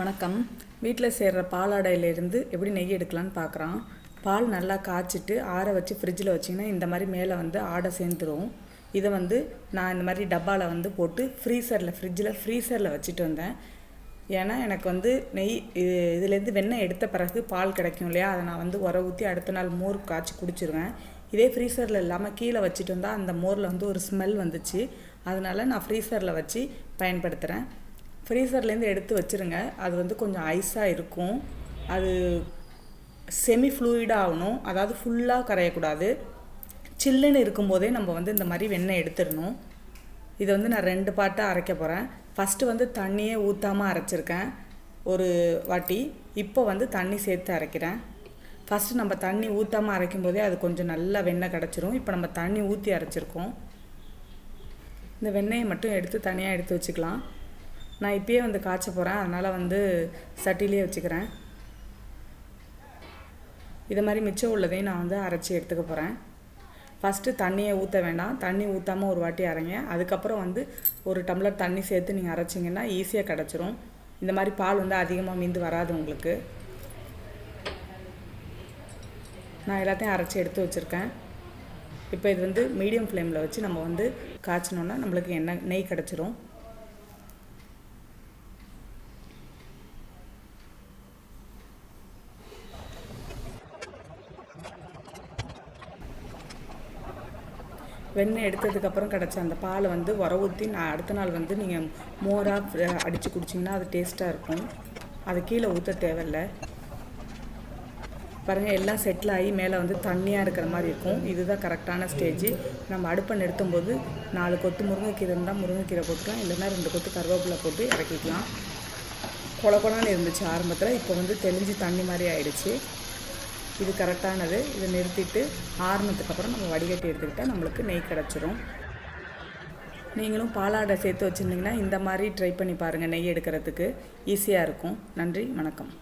வணக்கம். வீட்டில் சேர்கிற பாலாடையிலேருந்து எப்படி நெய் எடுக்கலான்னு பார்க்குறோம் பால் நல்லா காய்ச்சிட்டு ஆற வச்சு ஃப்ரிட்ஜில் வச்சிங்கன்னா இந்த மாதிரி மேலே வந்து ஆடை சேர்ந்துடும் இதை வந்து நான் இந்த மாதிரி டப்பாவில் வந்து போட்டு ஃப்ரீசரில் ஃப்ரிட்ஜில் ஃப்ரீசரில் வச்சுட்டு வந்தேன். ஏன்னா எனக்கு வந்து நெய் இது இதுலேருந்து வெண்ணெய் எடுத்த பிறகு பால் கிடைக்கும் இல்லையா? அதை நான் வந்து உர ஊற்றி அடுத்த நாள் மோர் காய்ச்சி குடிச்சிருவேன். இதே ஃப்ரீசரில் இல்லாமல் கீழே வச்சுட்டு வந்தால் அந்த மோரில் வந்து ஒரு ஸ்மெல் வந்துச்சு. அதனால் நான் ஃப்ரீசரில் வச்சு பயன்படுத்துகிறேன் ஃப்ரீசர்லேருந்து எடுத்து வச்சுருங்க. அது வந்து கொஞ்சம் ஐஸாக இருக்கும். அது செமி ஃப்ளூயிடாக ஆகணும். அதாவது ஃபுல்லாக கரையக்கூடாது. சில்லுன்னு இருக்கும்போதே நம்ம வந்து இந்த மாதிரி வெண்ணெய் எடுத்துடணும். இதை வந்து நான் ரெண்டு பாட்டாக அரைக்க போகிறேன் ஃபஸ்ட்டு வந்து தண்ணியே ஊற்றாமல் அரைச்சிருக்கேன். ஒரு வாட்டி. இப்போ வந்து தண்ணி சேர்த்து அரைக்கிறேன். ஃபஸ்ட்டு நம்ம தண்ணி ஊற்றாமல் அரைக்கும் போதே அது கொஞ்சம் நல்லா வெண்ணெய் கிடச்சிரும். இப்போ நம்ம தண்ணி ஊற்றி அரைச்சிருக்கோம். இந்த வெண்ணெயை மட்டும் எடுத்து தனியாக எடுத்து வச்சுக்கலாம். நான் இப்பயே வந்து காய்ச்ச போகிறேன் அதனால் வந்து சட்டிலே வச்சுக்கிறேன். இது மாதிரி மிச்சம் உள்ளதையும் நான் வந்து அரைச்சி எடுத்துக்க போகிறேன் ஃபஸ்ட்டு தண்ணியை ஊற்ற வேண்டாம். தண்ணி ஊற்றாமல் ஒரு வாட்டி அரைங்க. அதுக்கப்புறம் வந்து ஒரு டம்ளர் தண்ணி சேர்த்து நீங்கள் அரைச்சிங்கன்னா ஈஸியாக கிடச்சிரும். இந்த மாதிரி பால் வந்து அதிகமாக மீந்து வராது உங்களுக்கு. நான் எல்லாத்தையும் அரைச்சி எடுத்து வச்சுருக்கேன். இப்போ இது வந்து மீடியம் ஃப்ளேமில் வச்சு நம்ம வந்து காய்ச்சினோன்னா நம்மளுக்கு எண்ணெய் நெய் கிடச்சிரும். வெண்ணெய் எடுத்ததுக்கப்புறம் கிடச்ச அந்த பாலை வந்து உர ஊற்றி நான் அடுத்த நாள் வந்து நீங்கள் மோராக அடித்து குடிச்சிங்கன்னா அது டேஸ்ட்டாக இருக்கும். அது கீழே ஊற்ற தேவையில்ல. பாருங்கள் எல்லாம் செட்டில் ஆகி மேலே வந்து தண்ணியாக இருக்கிற மாதிரி இருக்கும். இதுதான் கரெக்டான ஸ்டேஜ் நம்ம அடுப்பை நிறுத்தும்போது நாலு கொத்து முருங்கைக்கீரை இருந்தால் முருங்கைக்கீரை போட்டுக்கலாம். இல்லைன்னா ரெண்டு கொத்து கருவேப்பிலை போட்டு இறக்கிக்கலாம். கொல இருந்துச்சு ஆரம்பத்தில். இப்போ வந்து தெளிஞ்சு தண்ணி மாதிரி ஆயிடுச்சு. இது கரெக்டானது. இதை நிறுத்திட்டு ஆறுனதுக்கப்புறம் நம்ம வடிகட்டி எடுத்துக்கிட்டால் நம்மளுக்கு நெய் கிடச்சிரும். நீங்களும் பாலாடை சேர்த்து வச்சுருந்தீங்கன்னா இந்த மாதிரி ட்ரை பண்ணி பாருங்கள் நெய் எடுக்கிறதுக்கு. ஈஸியாக இருக்கும். நன்றி வணக்கம்.